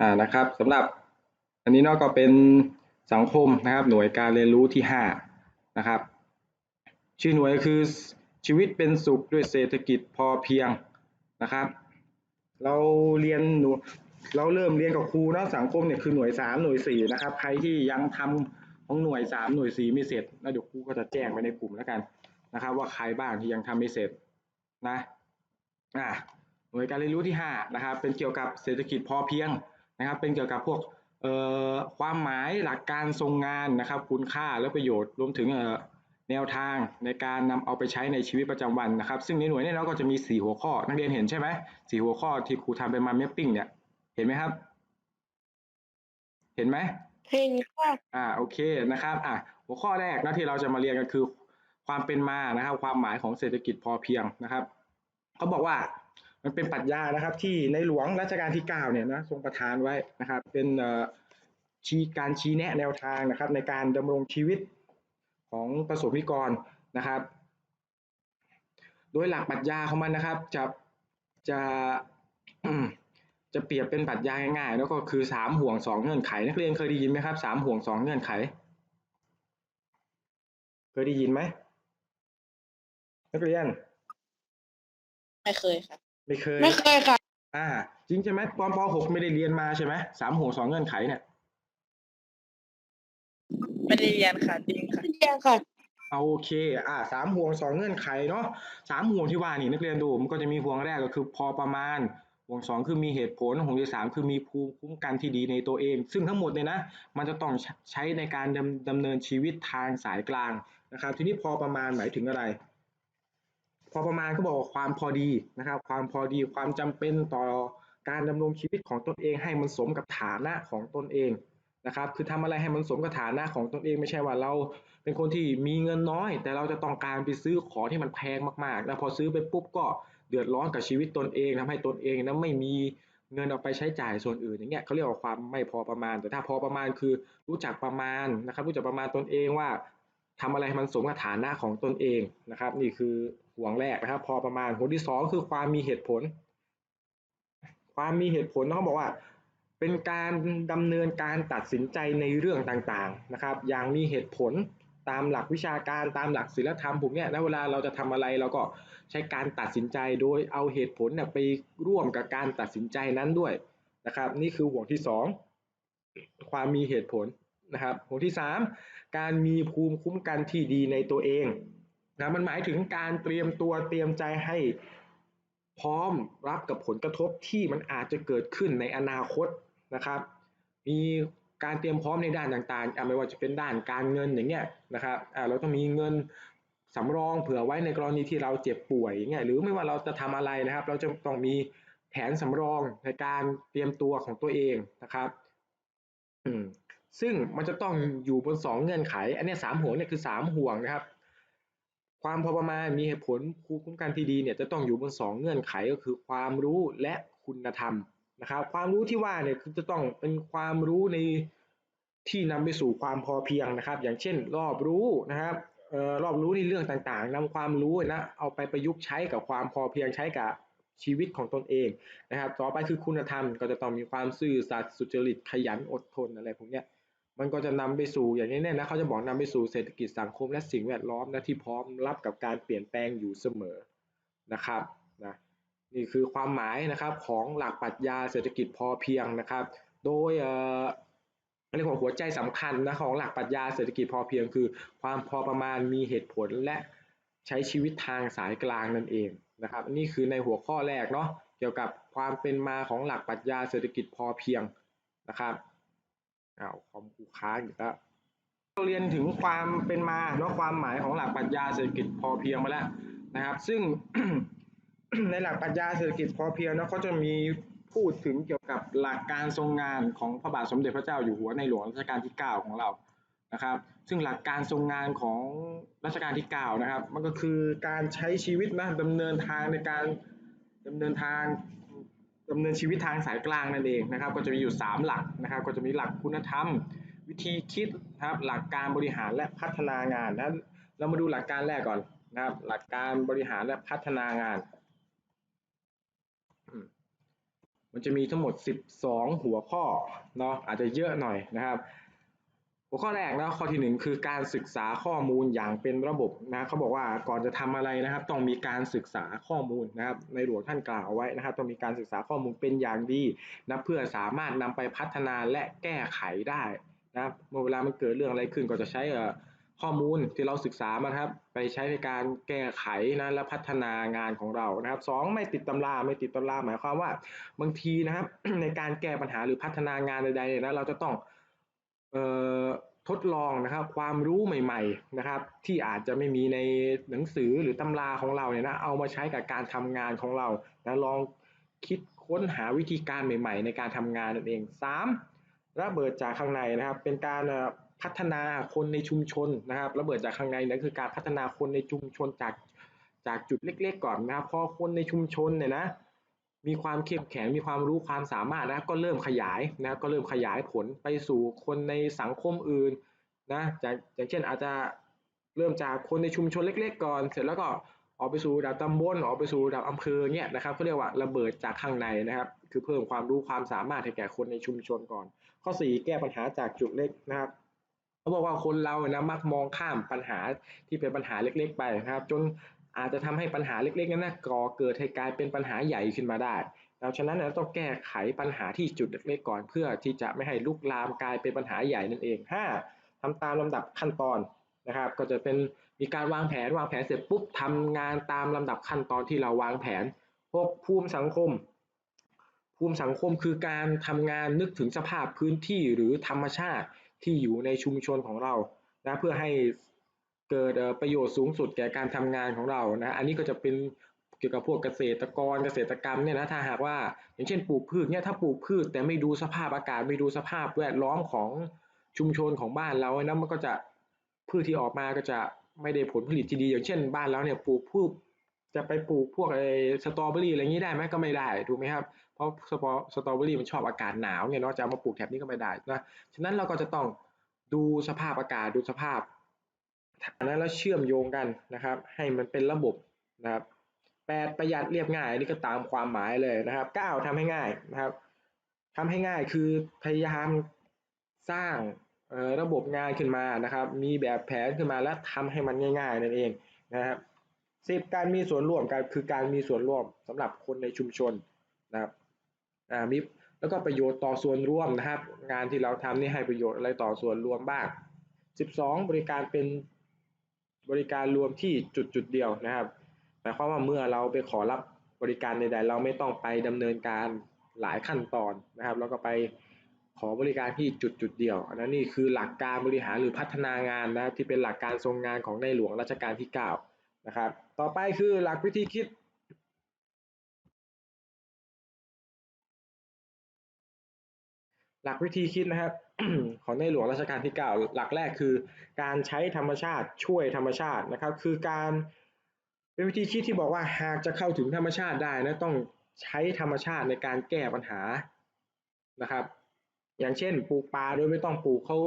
อ่านะครับสำหรับอันนี้เนาะก็เป็นสังคมนะครับ หน่วยการเรียนรู้ที่ห้านะครับชื่อหน่วยคือชีวิตเป็นสุขด้วยเศรษฐกิจพอเพียงนะครับ เราเรียนหนูเราเริ่มเรียนกับครูเนาะสังคมเนี่ยคือหน่วยสามหน่วยสี่นะครับใครที่ยังทำของหน่วยสามหน่วยสี่ไม่เสร็จแล้วเดี๋ยวครูก็จะแจ้งไปในกลุ่มแล้วกันนะครับ ว่าใครบ้างที่ยังทำไม่เสร็จนะอ่าหน่วยการเรียนรู้ที่ห้านะครับเป็นเกี่ยวกับเศรษฐกิจพอเพียง นะครับเป็นเกี่ยวกับพวกเอ่อความหมายหลักการทรงงานนะครับ คุณค่าและประโยชน์รวมถึงเอ่อแนวทางในการนำเอาไปใช้ในชีวิตประจำวันนะครับ ซึ่งในหน่วยนี้เราก็จะมี 4 หัวข้อ นักเรียนเห็นใช่ไหมสี่หัวข้อที่ครูทำเป็นมา mapping เนี่ยเห็นไหมครับ เห็นไหมเพลงค่ะอ่าโอเคนะครับอะหัวข้อแรกนะที่เราจะมาเรียนกันคือ ความเป็นมานะครับ ความหมายของเศรษฐกิจพอเพียงนะครับเขาบอกว่า มันเป็นปรัชญานะครับ ที่ในหลวงรัชกาลที่เก้าเนี่ยนะทรงประทานไว้นะครับ เป็นชี้การชี้แนะแนวทางนะครับ ในการดำรงชีวิตของประสบนิกรนะครับ โดยหลักปรัชญาของมันนะครับ จะจะจะเปรียบเป็นปรัชญาง่ายๆแล้วก็คือสามห่วงสองเงื่อนไข นักเรียนเคยได้ยินไหมครับสามห่วงสองเงื่อนไข เคยได้ยินไหมนักเรียน ไม่เคยค่ะ ไม่เคย ไม่เคยค่ะ อ่า จริงใช่ไหมตอนป .6 ไม่ได้เรียนมาใช่ไหมสามห่วงสองเงื่อนไขเนี่ย ไม่ได้เรียนค่ะจริงค่ะเรียนค่ะ เอาโอเค อ่าสามห่วงสองเงื่อนไขเนาะสามห่วงที่ว่านี่นักเรียนดูมันก็จะมีห่วงแรกก็คือพอประมาณ ห่วงสองคือมีเหตุผล ห่วงที่สามคือมีภูมิคุ้มกันที่ดีในตัวเอง ซึ่งทั้งหมดเนี่ยนะ มันจะต้องใช้ในการดำดำเนินชีวิตทางสายกลางนะครับ ทีนี้พอประมาณหมายถึงอะไร พอประมาณก็บอกว่าความพอดีนะครับ ความพอดีความจำเป็นต่อการดำรงชีวิตของตนเองให้มันสมกับฐานะของตนเองนะครับ คือทำอะไรให้มันสมกับฐานะของตนเองไม่ใช่ว่าเราเป็นคนที่มีเงินน้อย แต่เราจะต้องการไปซื้อของที่มันแพงมากๆ แล้วพอซื้อไปปุ๊บก็เดือดร้อนกับชีวิตตนเองทำให้ตนเองนั้นไม่มีเงินเอาไปใช้จ่ายส่วนอื่นอย่างเงี้ยเขาเรียกว่าความไม่พอประมาณ แต่ถ้าพอประมาณคือรู้จักประมาณนะครับ รู้จักประมาณตนเองว่าทำอะไรให้มันสมกับฐานะของตนเองนะครับ นี่คือ ห่วงแรกนะครับ พอประมาณห่วงที่สองคือความมีเหตุผล ความมีเหตุผลเขาบอกว่า เป็นการดำเนินการตัดสินใจในเรื่องต่างๆนะครับ อย่างมีเหตุผลตามหลักวิชาการตามหลักศีลธรรมพวกเนี้ยแล้วเวลาเราจะทำอะไรเราก็ใช้การตัดสินใจโดยเอาเหตุผลเนี่ยไปร่วมกับการตัดสินใจนั้นด้วยนะครับ นี่คือห่วงที่สองความมีเหตุผลนะครับห่วงที่สามการมีภูมิคุ้มกันที่ดีในตัวเอง นะมันหมายถึงการเตรียมตัวเตรียมใจให้พร้อมรับกับผลกระทบที่มันอาจจะเกิดขึ้นในอนาคตนะครับ มีการเตรียมพร้อมในด้านต่างๆไม่ว่าจะเป็นด้านการเงินอย่างเงี้ยนะครับเราต้องมีเงินสำรองเผื่อไว้ในกรณีที่เราเจ็บป่วยอย่างเงี้ยหรือไม่ว่าเราจะทำอะไรนะครับ เราจะต้องมีแผนสำรองในการเตรียมตัวของตัวเองนะครับซึ่งมันจะต้องอยู่บนสองเงื่อนไข อันนี้สามห่วงเนี่ยคือสามห่วงนะครับ ความพอประมาณมีเหตุผลภูมิคุ้มกันที่ดีเนี่ยจะต้องอยู่บนสองเงื่อนไขก็คือความรู้และคุณธรรมนะครับ ความรู้ที่ว่าเนี่ยคือจะต้องเป็นความรู้ในที่นำไปสู่ความพอเพียงนะครับ อย่างเช่น รอบรู้นะครับเอ่อรอบรู้ในเรื่องต่างๆนำความรู้นะเอาไปประยุกต์ใช้กับความพอเพียงใช้กับชีวิตของตนเองนะครับ ต่อไปคือคุณธรรมก็จะต้องมีความซื่อสัตย์สุจริตขยันอดทนอะไรพวกเนี้ย มันก็จะนำไปสู่อย่างนี้เนี่ยนะเขาจะบอกนำไปสู่เศรษฐกิจสังคมและสิ่งแวดล้อมนะที่พร้อมรับกับการเปลี่ยนแปลงอยู่เสมอนะครับนะนี่คือความหมายนะครับของหลักปรัชญาเศรษฐกิจพอเพียงนะครับ โดยเอ่อเรียกว่าหัวใจสำคัญนะของหลักปรัชญาเศรษฐกิจพอเพียง คือความพอประมาณมีเหตุผลและใช้ชีวิตทางสายกลางนั่นเองนะครับ นี่คือในหัวข้อแรกเนาะเกี่ยวกับความเป็นมาของหลักปรัชญาเศรษฐกิจพอเพียงนะครับ อ้าวคอมกูค้างอีกแล้วเราเรียนถึงความเป็นมาเนาะความหมายของหลักปรัชญาเศรษฐกิจพอเพียงมาแล้วนะครับ ซึ่งในหลักปรัชญาเศรษฐกิจพอเพียงเนาะเขาจะมีพูดถึงเกี่ยวกับหลักการทรงงานของพระบาทสมเด็จพระเจ้าอยู่หัวในหลวงรัชกาลที่ 9 ของเรานะครับ ซึ่งหลักการทรงงานของรัชกาลที่ 9 นะครับ มันก็คือการใช้ชีวิตนะดำเนินทางในการดำเนินทาง ดำเนินชีวิตทางสายกลางนั่นเองนะครับ ก็จะมีอยู่ 3 หลักนะครับ ก็จะมีหลักคุณธรรม วิธีคิดนะครับหลักการบริหารและพัฒนางานนะเรามาดูหลักการแรกก่อนนะครับ หลักการบริหารและพัฒนางานมมันจะมีทั้งหมด 12 หัวข้อเนาะอาจจะเยอะหน่อยนะครับ หัวข้อแรกนะข้อที่หนึ่งคือการศึกษาข้อมูลอย่างเป็นระบบนะเขาบอกว่าก่อนจะทำอะไรนะครับ ต้องมีการศึกษาข้อมูลนะครับในหลวงท่านกล่าวเอาไว้นะครับ ต้องมีการศึกษาข้อมูลเป็นอย่างดีนะเพื่อสามารถนำไปพัฒนาและแก้ไขได้นะครับเมื่อเวลามันเกิดเรื่องอะไรขึ้นก็จะใช้ข้อมูลที่เราศึกษามาครับ ไปใช้ในการแก้ไขนะและพัฒนางานของเรานะครับสองไม่ติดตำราไม่ติดตำราหมายความว่า บางทีนะครับในการแก้ปัญหาหรือพัฒนางานใดๆเนี่ยนะเราจะต้อง ทดลองนะครับความรู้ใหม่ๆนะครับ ที่อาจจะไม่มีในหนังสือหรือตำราของเราเนี่ยนะเอามาใช้กับการทำงานของเรานะลองคิดค้นหาวิธีการใหม่ ๆ ในการทำงานนั่นเองสามระเบิดจากข้างในนะครับ เป็นการพัฒนาคนในชุมชนนะครับ ระเบิดจากข้างในนั่นคือการพัฒนาคนในชุมชนจากจากจุดเล็ก ๆ ก่อนนะครับพอคนในชุมชนเนี่ยนะ มีความเข้มแข็งมีความรู้ความสามารถนะก็เริ่มขยายนะก็เริ่มขยายผลไปสู่คนในสังคมอื่นนะจากอย่างเช่นอาจจะเริ่มจากคนในชุมชนเล็ก ๆ ก่อน เสร็จแล้วก็ออกไปสู่ระดับตำบลออกไปสู่ระดับอำเภอเนี่ยนะครับเขาเรียกว่าระเบิดจากข้างในนะครับ คือเพิ่มความรู้ความสามารถให้แก่คนในชุมชนก่อน ข้อ 4 แก้ปัญหาจากจุดเล็กนะครับเขาบอกว่าคนเรานะมักมองข้ามปัญหาที่เป็นปัญหาเล็ก ๆ ไปนะครับ จน อาจจะทำให้ปัญหาเล็กๆนั้นนะก่อเกิดให้กลายเป็นปัญหาใหญ่ขึ้นมาได้ดังฉะนั้นเราต้องแก้ไขปัญหาที่จุดเล็กๆก่อน เพื่อที่จะไม่ให้ลุกลามกลายเป็นปัญหาใหญ่นั่นเอง 5. ทำตามลำดับขั้นตอนนะครับ ก็จะเป็นมีการวางแผนวางแผนเสร็จปุ๊บทำงานตามลำดับขั้นตอนที่เราวางแผน 6. ภูมิสังคม ภูมิสังคมคือการทำงานนึกถึงสภาพพื้นที่หรือธรรมชาติที่อยู่ในชุมชนของเรานะเพื่อให้ เกิดประโยชน์สูงสุดแก่การทำงานของเรานะอันนี้ก็จะเป็นเกี่ยวกับพวกเกษตรกรเกษตรกรรมเนี่ยนะถ้าหากว่า อย่างเช่นปลูกพืชเนี่ยถ้าปลูกพืชแต่ไม่ดูสภาพอากาศไม่ดูสภาพแวดล้อมของชุมชนของบ้านเรานะมันก็จะพืชที่ออกมาก็จะไม่ได้ผลผลิตที่ดี อย่างเช่น บ้านเราเนี่ยปลูกพืชจะไปปลูกพวกไอ้สตรอเบอรี่อะไรอย่างนี้ได้ไหมก็ไม่ได้ถูกไหมครับเพราะสตรอสตรอเบอรี่มันชอบอากาศหนาวเนี่ยเนาะจะเอามาปลูกแถบนี้ก็ไม่ได้นะฉะนั้นเราก็จะต้องดูสภาพอากาศดูสภาพ นนั้นแล้วเชื่อมโยงกันนะครับ ให้มันเป็นระบบนะครับแปดประหยัดเรียบง่ายอันนี่ก็ตามความหมายเลยนะครับเก้าทำให้ง่ายนะครับทำให้ง่ายคือพยายามสร้างเอ่อระบบงานขึ้นมานะครับ มีแบบแผนขึ้นมาแล้วทำให้มันง่าย ๆ นั่นเองนะครับสิบการมีส่วนร่วมกันคือการมีส่วนร่วมสำหรับคนในชุมชนนะครับอ่ามีแล้วก็ประโยชน์ต่อส่วนรวมนะครับ งานที่เราทำนี่ให้ประโยชน์อะไรต่อส่วนรวมบ้าง 12 บริการเป็น บริการรวมที่จุดจุดเดียวนะครับหมายความว่าเมื่อเราไปขอรับบริการใดๆ เราไม่ต้องไปดำเนินการหลายขั้นตอนนะครับ แล้วก็ไปขอบริการที่จุดจุดเดียวอันนั้นนี่คือหลักการบริหารหรือพัฒนางานนะครับที่เป็นหลักการทรงงานของในหลวงรัชกาลที่ 9 นะครับ ต่อไปคือหลักวิธีคิด หลักวิธีคิดนะครับของในหลวงรัชกาลที่ 9 หลักแรกคือ การใช้ธรรมชาติช่วยธรรมชาตินะครับ คือการเป็นวิธีคิดที่บอกว่าหากจะเข้าถึงธรรมชาติได้นะต้องใช้ธรรมชาติในการแก้ปัญหานะครับ อย่างเช่นปลูกป่าโดยไม่ต้องปลูกเขา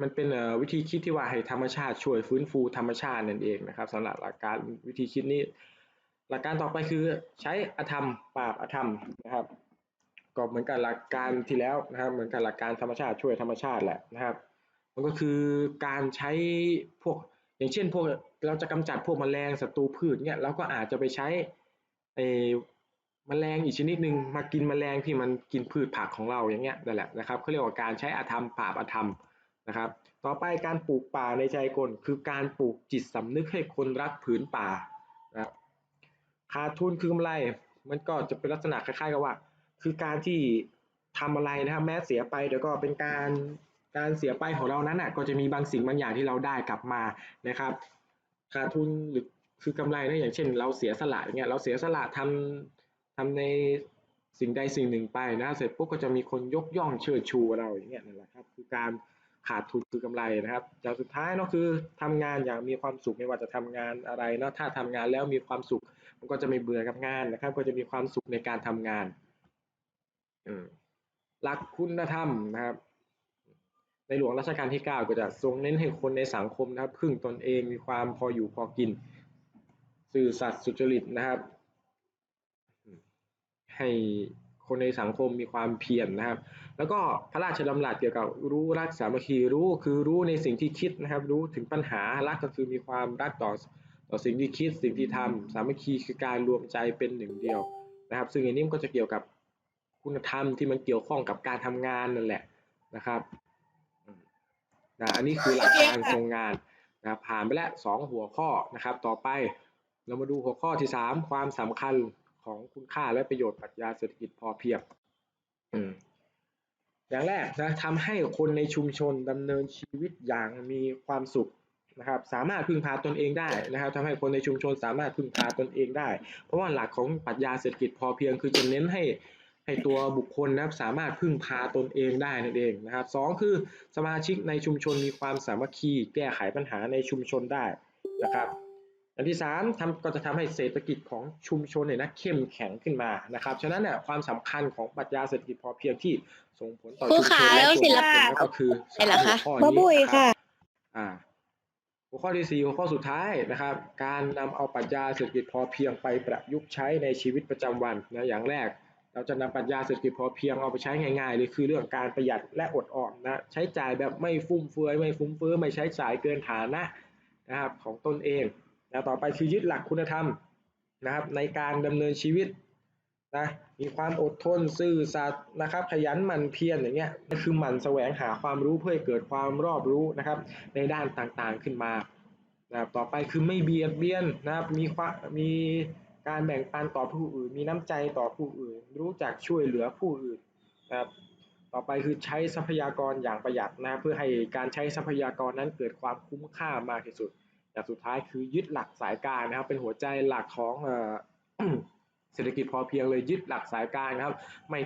มันเป็นวิธีคิดที่ว่าให้ธรรมชาติช่วยฟื้นฟูธรรมชาตินั่นเองนะครับสำหรับหลักการวิธีคิดนี้ หลักการต่อไปคือใช้อธรรมปราบอธรรมนะครับ ก็เหมือนกับหลักการที่แล้วนะครับเหมือนกับหลักการธรรมชาติช่วยธรรมชาติแหละนะครับ มันก็คือการใช้พวกอย่างเช่นพวกเราจะกำจัดพวกแมลงศัตรูพืชเนี่ยเราก็อาจจะไปใช้ไอ้แมลงอีกชนิดหนึ่งมากินแมลงที่มันกินพืชผักของเราอย่างเงี้ยนั่นแหละนะครับเขาเรียกว่าการใช้อธรรมปราบอธรรมนะครับ ต่อไปการปลูกป่าในใจคนคือการปลูกจิตสำนึกให้คนรักผืนป่านะครับขาดทุนคือกำไรมันก็จะเป็นลักษณะคล้ายๆกับว่า คือการที่ทำอะไรนะครับ แม้เสียไปเดี๋ยวก็เป็นการการเสียไปของเรานั้นน่ะก็จะมีบางสิ่งบางอย่างที่เราได้กลับมานะครับขาดทุนหรือคือกำไรนะอย่างเช่น เราเสียสละอย่างเงี้ยเราเสียสละทำทำในสิ่งใดสิ่งหนึ่งไปนะเสร็จปุ๊บก็จะมีคนยกย่องเชิดชูเราอย่างเงี้ยนั่นแหละครับ คือการขาดทุนคือกำไรนะครับอย่างสุดท้ายเนาะคือทำงานอย่างมีความสุขไม่ว่าจะทำงานอะไรเนาะถ้าทำงานแล้วมีความสุข มันก็จะไม่เบื่อกับงานนะครับ ก็จะมีความสุขในการทำงาน หลักคุณธรรมนะครับ ในหลวงรัชกาลที่ 9 ก็จะทรงเน้นให้คนในสังคมนะครับ พึ่งตนเองมีความพออยู่พอกิน สื่อสัตย์สุจริตนะครับ ให้คนในสังคมมีความเพียรนะครับ แล้วก็พระราชดำรัสเกี่ยวกับรู้รักสามัคคีรู้คือรู้ในสิ่งที่คิดนะครับ รู้ถึงปัญหารักก็คือมีความรักต่อต่อสิ่งที่คิดสิ่งที่ทำสามัคคีคือการรวมใจเป็นหนึ่งเดียวนะครับ ซึ่งอันนี้ก็จะเกี่ยวกับ คุณธรรมที่มันเกี่ยวข้องกับการทำงานนั่นแหละนะครับอืมนะอันนี้คือหลักการทรงงานนะครับผ่านไปแล้วสองหัวข้อนะครับ ต่อไปเรามาดูหัวข้อที่สามความสำคัญของคุณค่าและประโยชน์ปรัชญาเศรษฐกิจพอเพียงอืมอย่างแรกนะทำให้คนในชุมชนดำเนินชีวิตอย่างมีความสุขนะครับสามารถพึ่งพาตนเองได้นะครับทำให้คนในชุมชนสามารถพึ่งพาตนเองได้ เพราะว่าหลักของปรัชญาเศรษฐกิจพอเพียงคือจะเน้นให้ ให้ตัวบุคคลนะครับสามารถพึ่งพาตนเองได้นั่นเองนะครับสองคือสมาชิกในชุมชนมีความสามัคคี แก้ไขปัญหาในชุมชนได้นะครับอันที่สามทำก็จะทำให้เศรษฐกิจของชุมชนเนี่ยนะเข้มแข็งขึ้นมานะครับฉะนั้นเนี่ยความสำคัญของปรัชญาเศรษฐกิจพอเพียงที่ส่งผลต่อครูชุมชขานและแล้วส่ศิวนลรวปะมก็คือไหนล่ะคะสามหัวข้อมะบุยนี้นะค่ะอ่าหัวข้อที่สี่หัวข้อสุดท้ายนะครับ การนำเอาปรัชญาเศรษฐกิจพอเพียงไปประยุกต์ใช้ในชีวิตประจำวันนะอย่างแรก เราจะนำปรัชญาเศรษฐกิจพอเพียงเอาไปใช้ง่ายๆเลยคือเรื่องการประหยัดและอดออมนะใช้จ่ายแบบไม่ฟุ่มเฟือยไม่ฟุ้งเฟ้อไม่ใช้จ่ายเกินฐานะนะครับของตนเองนะต่อไปคือยึดหลักคุณธรรมนะครับในการดำเนินชีวิตนะมีความอดทนซื่อสัตย์นะครับขยันหมั่นเพียรอย่างเงี้ยนั่คือหมั่นแสวงหาความรู้เพื่อเกิดความรอบรู้นะครับในด้านต่างๆขึ้นมานะครับต่อไปคือไม่เบียดเบียนนะครับมีความมี การแบ่งปันต่อผู้อื่น มีน้ำใจต่อผู้อื่น รู้จักช่วยเหลือผู้อื่นนะครับต่อไปคือใช้ทรัพยากรอย่างประหยัดนะเพื่อให้การใช้ทรัพยากรนั้นเกิดความคุ้มค่ามากที่สุดอย่างสุดท้ายคือยึดหลักสายการนะครับ เป็นหัวใจหลักของเศรษฐกิจพอเพียงเลยยึดหลักสายการนะครับไม่